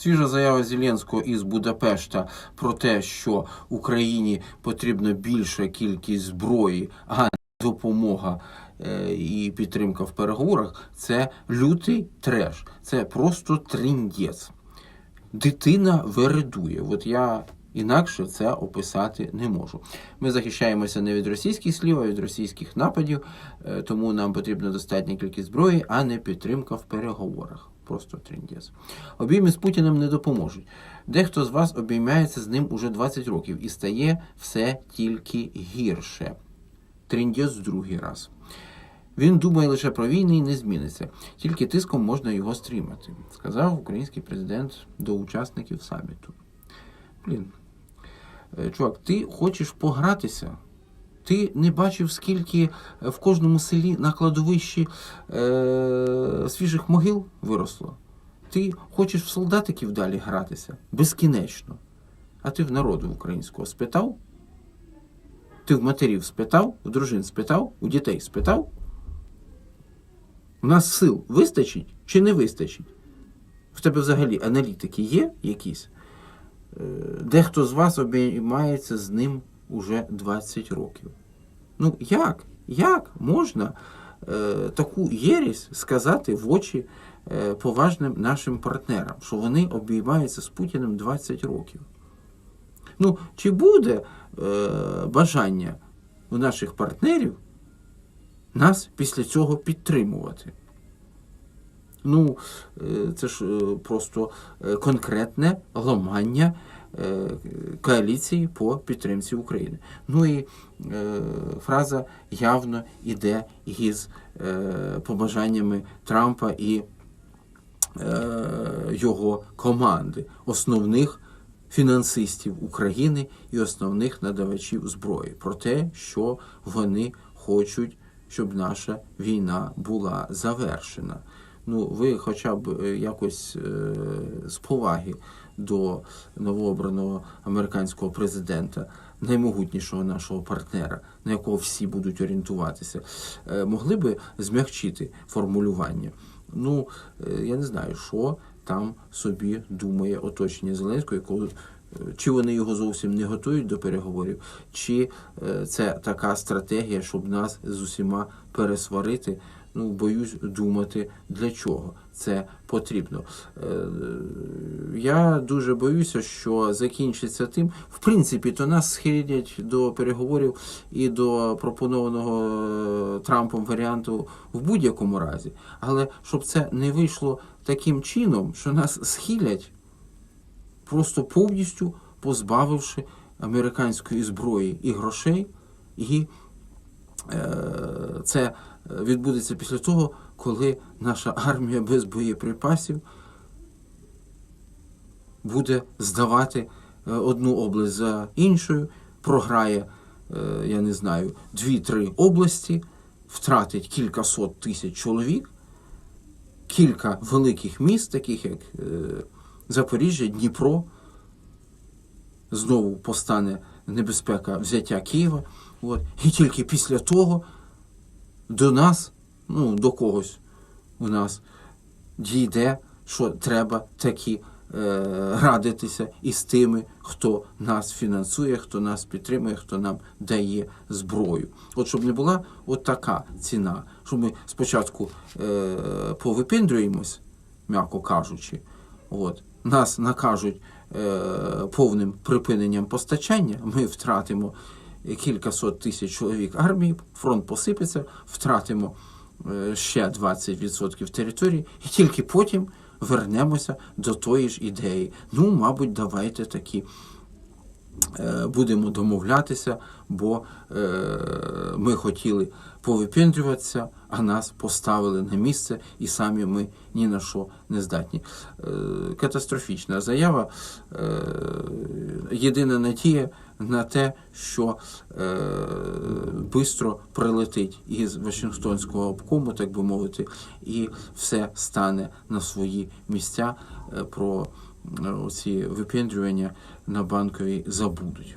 Свіжа заява Зеленського із Будапешта про те, що Україні потрібна більша кількість зброї, а допомога е, і підтримка в переговорах це лютий треш. Це просто триндєць. Дитина вередує. От я інакше це описати не можу. Ми захищаємося не від російських слів, а від російських нападів, е, тому нам потрібна достатня кількість зброї, а не підтримка в переговорах. Просто триндєс. Обійми з Путіним не допоможуть. Дехто з вас обіймається з ним уже 20 років і стає все тільки гірше. Триндєс другий раз. Він думає лише про війни і не зміниться. Тільки тиском можна його стримати, сказав український президент до учасників саміту. Блін, Е, чувак, ти хочеш погратися? Ти не бачив, скільки е, в кожному селі на кладовищі е- свіжих могил виросло? Ти хочеш в солдатиків далі гратися безкінечно. А ти в народу українського спитав? Ти в матерів спитав, в дружин спитав, у дітей спитав? У нас сил вистачить чи не вистачить? В тебе взагалі аналітики є якісь? Е, Дехто з вас обіймається з ним уже 20 років. Ну як? Як можна е, таку єрість сказати в очі е, поважним нашим партнерам, що вони обіймаються з Путіним 20 років? Ну, чи буде е, бажання у наших партнерів нас після цього підтримувати? Ну, е, це ж е, просто е, конкретне ламання коаліції по підтримці України. Ну і е, фраза явно йде із е, побажаннями Трампа і е, його команди, основних фінансистів України і основних надавачів зброї, про те, що вони хочуть, щоб наша війна була завершена. Ну, ви хоча б е, якось е, з поваги до новообраного американського президента, наймогутнішого нашого партнера, на якого всі будуть орієнтуватися, е, могли би змягчити формулювання. Ну, е, я не знаю, що там собі думає оточення Зеленського, якого е, чи вони його зовсім не готують до переговорів, чи це така стратегія, щоб нас з усіма пересварити. Ну, боюсь думати, для чого це потрібно. Е, Я дуже боюся, що закінчиться тим. В принципі, то нас схилять до переговорів і до пропонованого е, Трампом варіанту в будь-якому разі. Але щоб це не вийшло таким чином, що нас схилять, просто повністю позбавивши американської зброї і грошей, і е, це відбудеться після того, коли наша армія без боєприпасів буде здавати е, одну область за іншою, програє, е, я не знаю, дві-три області, втратить кілька сот тисяч чоловік, кілька великих міст, таких як е, Запоріжжя, Дніпро. Знову постане небезпека взяття Києва. От. І тільки після того до нас, ну, до когось у нас дійде, що треба таки е, радитися із тими, хто нас фінансує, хто нас підтримує, хто нам дає зброю. От щоб не була от така ціна, щоб ми спочатку е, повипендрюємось, м'яко кажучи, от, нас накажуть е, повним припиненням постачання, ми втратимо кілька сот тисяч чоловік армії, фронт посипеться, втратимо е, ще 20% території, і тільки потім вернемося до тої ж ідеї. Ну, мабуть, давайте такі. е, Будемо домовлятися, бо е, ми хотіли повипендрюватися, а нас поставили на місце, і самі ми ні на що не здатні. Катастрофічна заява. Єдина надія на те, що е, бистро прилетить із Вашингтонського обкому, так би мовити, і все стане на свої місця е, про е, ці випендрювання на банковій забудуть.